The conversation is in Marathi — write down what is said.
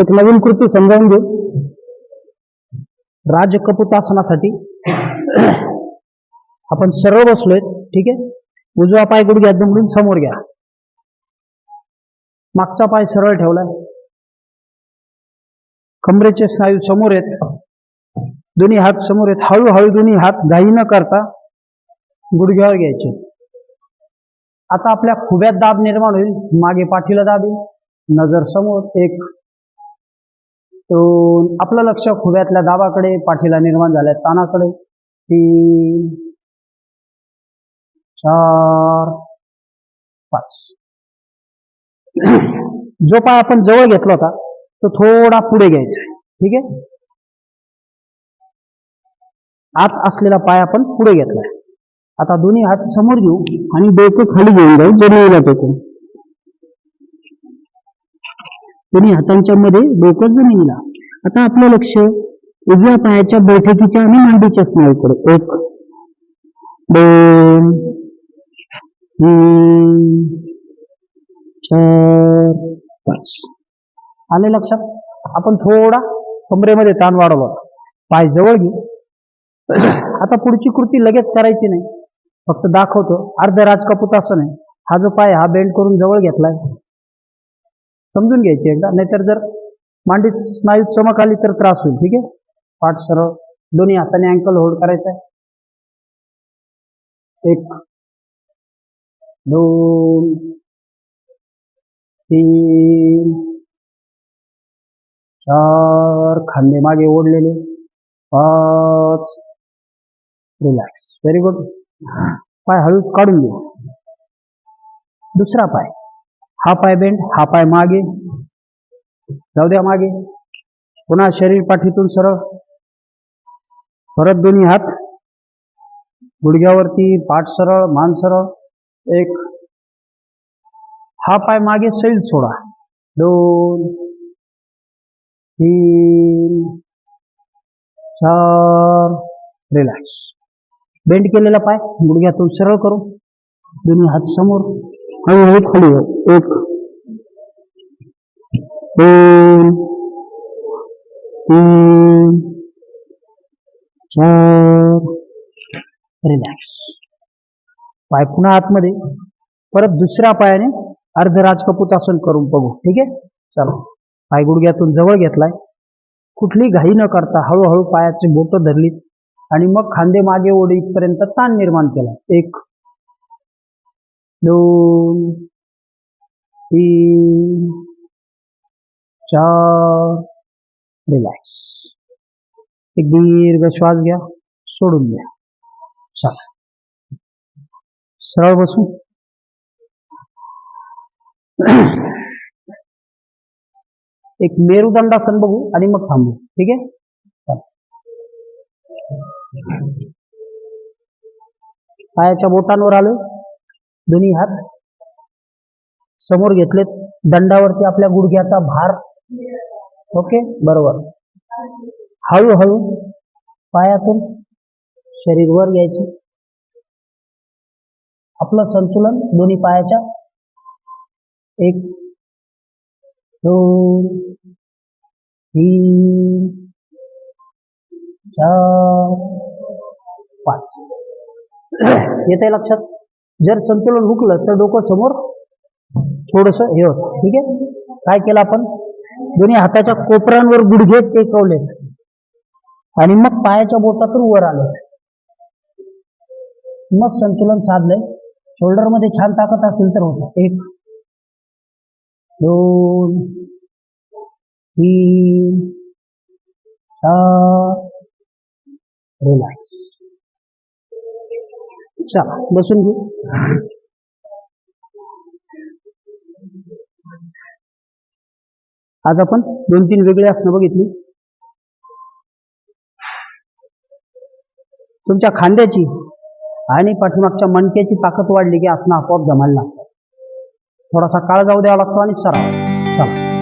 एक नवीन कृती समजावून घेऊ राजकपुतासनासाठी आपण सरळ बसलोय ठीक आहे? उजवा पाय गुडघ्या दुमडून समोर घ्या. मागचा पाय सरळ ठेवलाय. कमरेचे स्नायू समोर आहेत दोन्ही हात समोर आहेत हळूहळू दोन्ही हात घाई न करता गुडघ्यावर घ्यायचे. आता आपल्या खुब्यात दाब निर्माण होईल. मागे पाठीला दाब येईल. नजर समोर एक. दोन. आपलं लक्ष खुब्यातल्या दाबाकडे पाठीला निर्माण झाल्या तानाकडे. तीन. चार. पाच. जो पाय आपण जवळ घेतला होता तो थोडा पुढे घ्यायचा ठीक आहे? आत असलेला पाय आपण पुढे घेतलाय आता दोन्ही हात समोर घेऊ आणि डोकं खाली घेऊन जाऊ जमिनीला टेकून दोन्ही हातांच्या मध्ये डोकं जमिनीला आता आपलं लक्ष उजव्या पायाच्या बैठकीच्या आणि मांडीच्या स्नायूकडे. एक. दोन. तीन. चार. पाच. आले लक्षात? आपण थोडा कमरेमध्ये ताण वाढवला पाय जवळ घेऊ. आता पुढची कृती लगेच करायची नाही. फक्त दाखवतो. अर्ध राजकपूतासन नाही. हा जो पाय हा बेंड करून जवळ घेतलाय. समजून घ्यायची एकदा. नाहीतर जर मांडीत स्नायू चमक आली तर त्रास होईल. ठीक आहे? पाठ सरळ. दोन्ही हाताने अँकल होल्ड करायचा आहे. एक दोन तीन चार. खांदे मागे ओढलेले. पाच. रिलॅक्स व्हेरी गुड पाय हळू काढून घेऊ दुसरा पाय. हा पाय बेंड हा पाय मागे. जाऊ द्या मागे. पुन्हा शरीर पाठीतून सरळ. परत दोन्ही हात. गुडघ्यावरती पाठ सरळ मान सरळ. एक. हा पाय मागे सैल सोडा. दोन. तीन. चार. रिलॅक्स. बेंड केलेला पाय गुडघ्यातून सरळ करू दोन्ही हात समोर हळूहळू खाली एक. दोन. तीन. चार. रिलॅक्स. पाय पुन्हा आतमध्ये परत दुसऱ्या पायाने अर्ध राजकपूतासन करून बघू. ठीक आहे? चला. पाय गुडघ्यातून जवळ घेतलाय. कुठली घाई न करता हळूहळू पायाची बोटं धरली आणि मग खांदे मागे ओढी इथपर्यंत ताण निर्माण केला. एक, दोन, तीन, चार रिलॅक्स एक दीर्घ श्वास घ्या, सोडून द्या. चला. सरळ बसू. एक मेरुदंडासन बघू आणि मग थांबू. ठीक आहे. पायाच्या बोटांवर आलो. दोन्ही हात समोर घेतलेत. दंडावरती आपल्या गुडघ्याचा भार. ओके? बरोबर. हळूहळू पायातून शरीर वर घ्यायचे. आपलं संतुलन दोन्ही पायाच्या. एक दोन तीन चार पाच. येत आहे लक्षात? जर संतुलन हुकलं तर डोकं समोर थोडस हे होत. ठीक आहे? काय केलं आपण? दोन्ही हाताच्या कोपऱ्यांवर गुडघे टेकवले आणि मग पायाच्या बोटातून वर आले मग संतुलन साधलंय. शोल्डरमध्ये छान ताकद असेल तर होतं. एक दोन तीन चार रिलॅक्स चला बसून घेऊ. आज आपण दोन तीन वेगळे असणं बघितली. तुमच्या खांद्याची आणि पाठीमागच्या मणक्याची ताकद वाढली की असणं आपोआप जमायला लागतं. थोडासा काळ जाऊ द्यावा लागतो आणि सराव. चला.